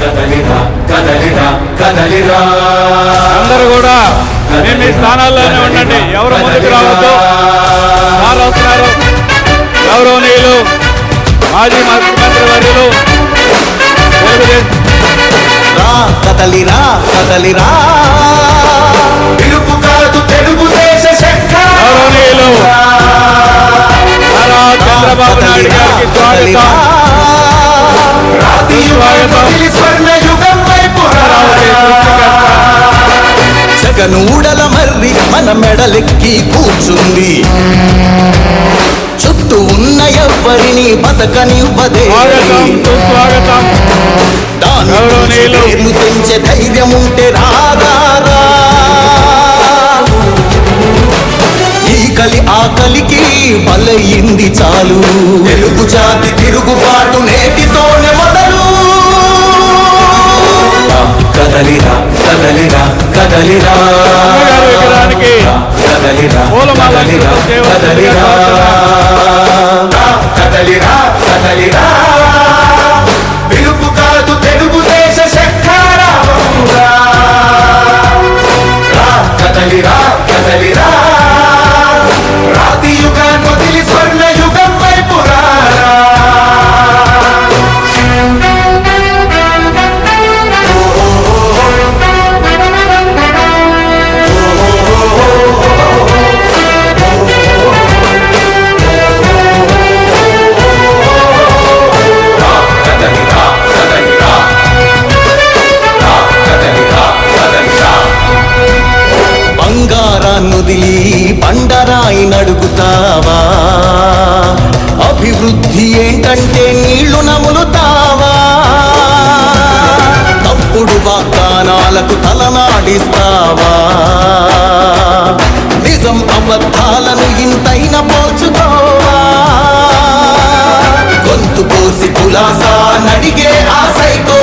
కదలిరా కదలిరా కదలిరా. అందరూ కూడా మీ మీ స్థానాల్లోనే ఉండండి. ఎవరు ముందుకు రావద్దు. వారు వస్తున్నారు. గౌరవనీయులు మాజీ ముఖ్యమంత్రి వర్యులు. తెలుగుదేశం రా కదలిరా కదలిరా. పిలుపు కాదు తెలుగుదేశ శంఖం గౌరవనీయులు నారా చంద్రబాబు నాయుడు గారికి స్వాగతం. సృష్టికర్త జగనూడల మర్రి మన మెడలెక్కి కూర్చుంది. చుట్టూ ఉన్న ఎవ్వరిని బతకనివ్వదే. దాని తెంచే ధైర్యం ఉంటే రాగారా. ఈ కలి ఆకలికి బలయింది చాలు. తెలుగు జాతి తిరుగుబాటు నేటితోనే మొదలు. కదలిరా కదలిరా. కదలిరా. విగ్రహానికి కదలిరా కదలిరా కదలిరా కదలిరా. నడుగుతావా? అభివృద్ధి ఏంటంటే నీళ్ళు నములుతావా? తప్పుడు వాగ్దానాలకు తలనాడిస్తావా? నిజం అబద్ధాలను ఇంతైన పోల్చుకోవా? గొంతు కోసి కులాసా నడిగే ఆశైతో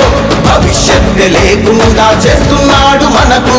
భవిష్యత్తు లేకుండా చేస్తున్నాడు మనకు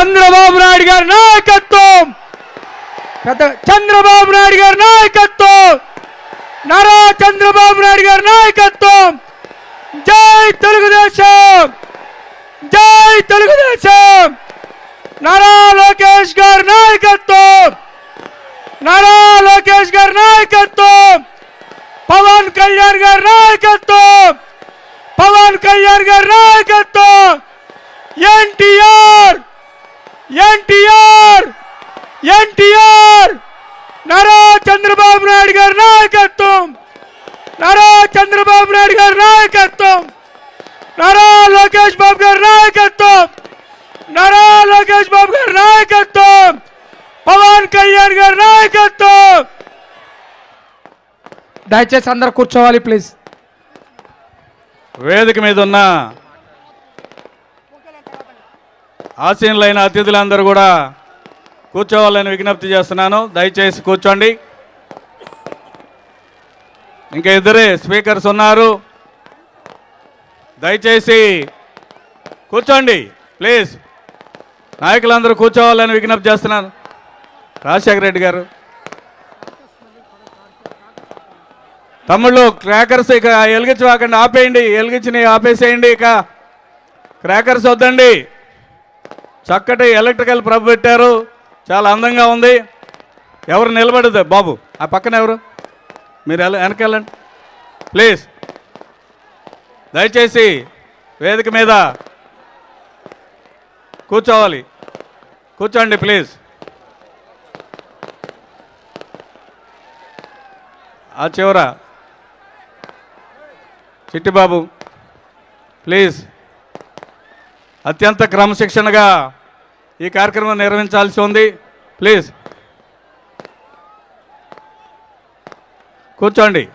చంద్రబాబు నాయుడు గారి నాయకత్వం! పెద్ద చంద్రబాబు నాయుడు గారి నాయకత్వం! నారా చంద్రబాబు నాయుడు గారి నాయకత్వం! జై తెలుగుదేశం! జై తెలుగుదేశం! నారా లోకేష్ గారి నాయకత్వం! నారా లోకేష్ గారి నాయకత్వం! పవన్ కళ్యాణ్ గారి నాయకత్వం! పవన్ కళ్యాణ్ గారి నాయకత్వం ఎన్టీఆర్ ఎన్టీఆర్ ఎన్టీఆర్! నారా చంద్రబాబు నాయుడు గారి నాయకత్వం! నారా చంద్రబాబు నాయుడు గారి నాయకత్వం! నారా లోకేష్ బాబు గారి నాయకత్వం! నారా లోకేష్ బాబు గారి నాయకత్వం! పవన్ కళ్యాణ్ గారి నాయకత్వం! దయచేసి అందరు కూర్చోవాలి ప్లీజ్. వేదిక మీద ఉన్న ఆసీనులైన అతిథులందరూ కూడా కూర్చోవాలని విజ్ఞప్తి చేస్తున్నాను. దయచేసి కూర్చోండి. ఇంకా ఇద్దరే స్పీకర్స్ ఉన్నారు. దయచేసి కూర్చోండి ప్లీజ్. నాయకులందరూ కూర్చోవాలని విజ్ఞప్తి చేస్తున్నాను. రాజశేఖర రెడ్డి గారు. తమ్ముళ్ళు క్రాకర్స్ ఇక వెలిగించవాకండి ఆపేయండి. వెలిగించినవి ఆపేసేయండి ఇక. క్రాకర్స్ వద్దండి. చక్కటి ఎలక్ట్రికల్ ప్రభు పెట్టారు. చాలా అందంగా ఉంది. ఎవరు నిలబడదు. బాబు ఆ పక్కన ఎవరు? మీరు ఎలా వెనకెళ్ళండి ప్లీజ్. దయచేసి వేదిక మీద కూర్చోవాలి. కూర్చోండి ప్లీజ్. ఆ చివర చిట్టిబాబు ప్లీజ్. అత్యంత క్రమశిక్షణగా ఈ కార్యక్రమం నిర్వహించాల్సి ఉంది. ప్లీజ్. కూర్చోండి.